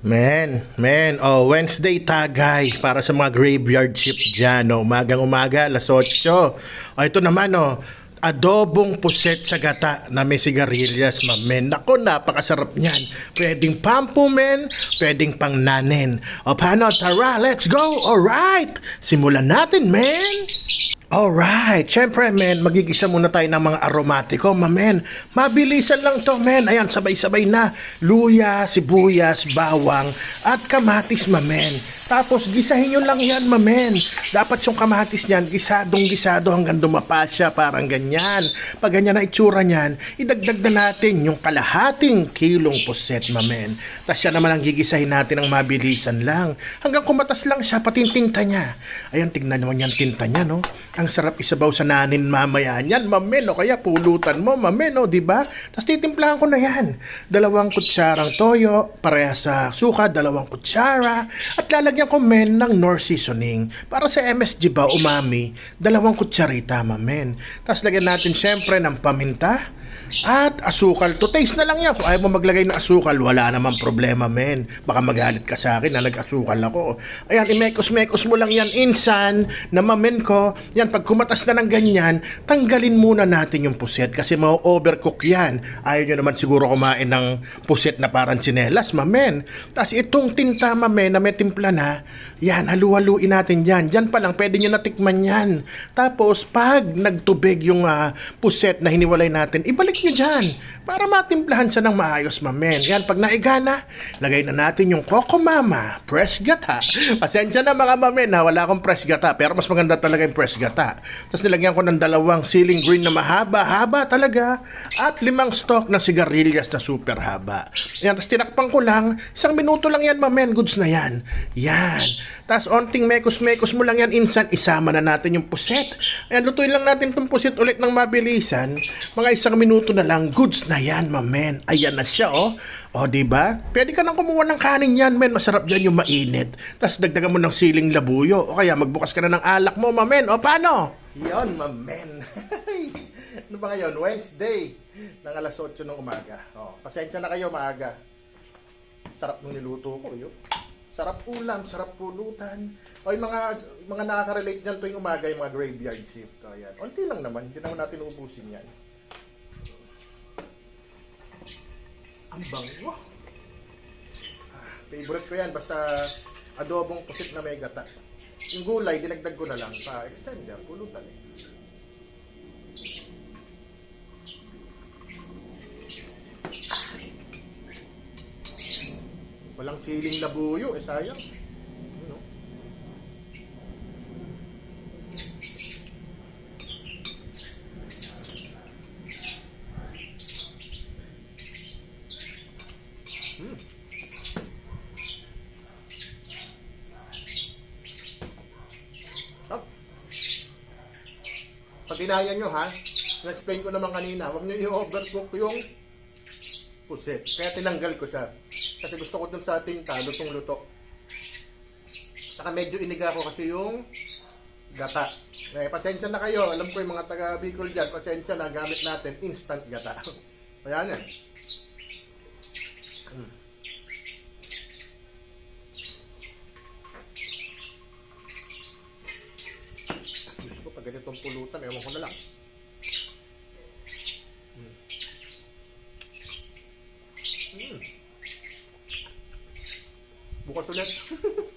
Men, men, oh, Wednesday tagay para sa mga graveyard shift dyan, no? Umagang umaga, alas 8. Oh, ito naman, oh, adobong puset sa gata na may sigarilyas, ma, men. Nako, napakasarap niyan. Pwedeng pampu, men. Pwedeng pang nanin. O, paano? Tara, let's go! Alright! Simulan natin, men! Alright, syempre men, magigisa muna tayo ng mga aromatiko, ma men. Mabilisan lang to men. Ayan, sabay-sabay na. Luya, sibuyas, bawang, at kamatis, ma men. Tapos gisahin nyo lang yan, ma men. Dapat yung kamatis niyan, gisadong gisado hanggang dumapa siya, parang ganyan. Pag ganyan na itsura niyan, idagdag na natin yung kalahating kilong puset, ma men. Tapos siya naman ang gigisahin natin ng mabilisan lang. Hanggang kumatas lang siya, pati yung tinta niya. Ayan, tignan naman yan tinta niya, no? Ang sarap isabaw sa nanin mamaya niyan, mamen, o kaya pulutan mo, mamen, o, di ba? Tapos titimplahan ko na yan. Dalawang kutsarang toyo, pareha sa suka, dalawang kutsara, at lalagyan ko, men, ng Nor seasoning. Para sa MSG ba, umami, dalawang kutsarita, mamen. Tapos lagyan natin, syempre, ng paminta, at asukal. To taste na lang yan. Kung ayaw mo maglagay ng asukal, wala namang problema, men. Baka magalit ka sa akin na nag-asukal ako. Ayan, imekos-mekos mo lang yan, insan, na mamen ko. Yan, pag kumatas na ng ganyan, tanggalin muna natin yung puset kasi ma-overcook yan. Ayaw nyo naman siguro kumain ng puset na parang sinelas, mamen. Tapos itong tinta, mamen, na may timpla na, yan, halu-haluin natin yan. Diyan pa lang, pwede nyo natikman yan. Tapos, pag nagtubig yung ah, puset na hiniwalay natin, ibalik nyo dyan para matimplahan siya ng maayos, mamen. Yan, pag naigana, lagay na natin yung Coco Mama, fresh gata. Pasensya na mga mamen, ha, wala akong fresh gata, pero mas maganda talaga yung fresh gata. Tapos nilagyan ko ng dalawang ceiling green na mahaba-haba talaga, at limang stock na sigarilyas na super haba. Yan, tapos tinakpan ko lang, isang minuto lang yan, mamen, goods na yan. Yan. Tapos onting mekos-mekos mo lang yan, insan, isama na natin yung puset. Ayan, lutuin lang natin itong puset ulit ng mabilisan. Mga isang minuto na lang, goods na yan, mamen. Ayan na siya, oh. O, di ba? Pwede ka nang kumuha ng kanin yan, men. Masarap dyan yung mainit. Tapos dagdagan mo ng siling labuyo. O kaya magbukas ka na ng alak mo, mamen. O, paano? Yon, mamen. ano ba ngayon? Wednesday. Ng alas 8 ng umaga. O, pasensya na kayo, maaga. Sarap ng niluto ko, yun. Sarap ulam, sarap pulutan. O, yung mga, mga nakaka-relate dyan tuwing umaga, yung mga graveyard shift. O, yan. Unti lang naman. Hindi naman natin uubusin yan. Ang bango. Ah, favorite ko yan. Basta adobong pusit na may gata. Yung gulay, dinagdag ko na lang pa extender, pulutan eh. Walang siling labuyo, eh sayang. Ano? Hmm. Sarap. Pag dinaya nyo ha, na-explain ko naman kanina, huwag nyo i-overcook yung pusit. Kaya tinanggal ko siya. Kasi gusto ko dun sa tinta, lutong luto. Saka medyo iniga ko kasi yung gata. Eh, pasensya na kayo. Alam ko yung mga taga Bicol dyan, pasensya na gamit natin instant gata. Ayan yan. Hmm. Gusto ko pag ganitong pulutan, ewan ko na lang. Hmm. Hmm. Bukas ulit.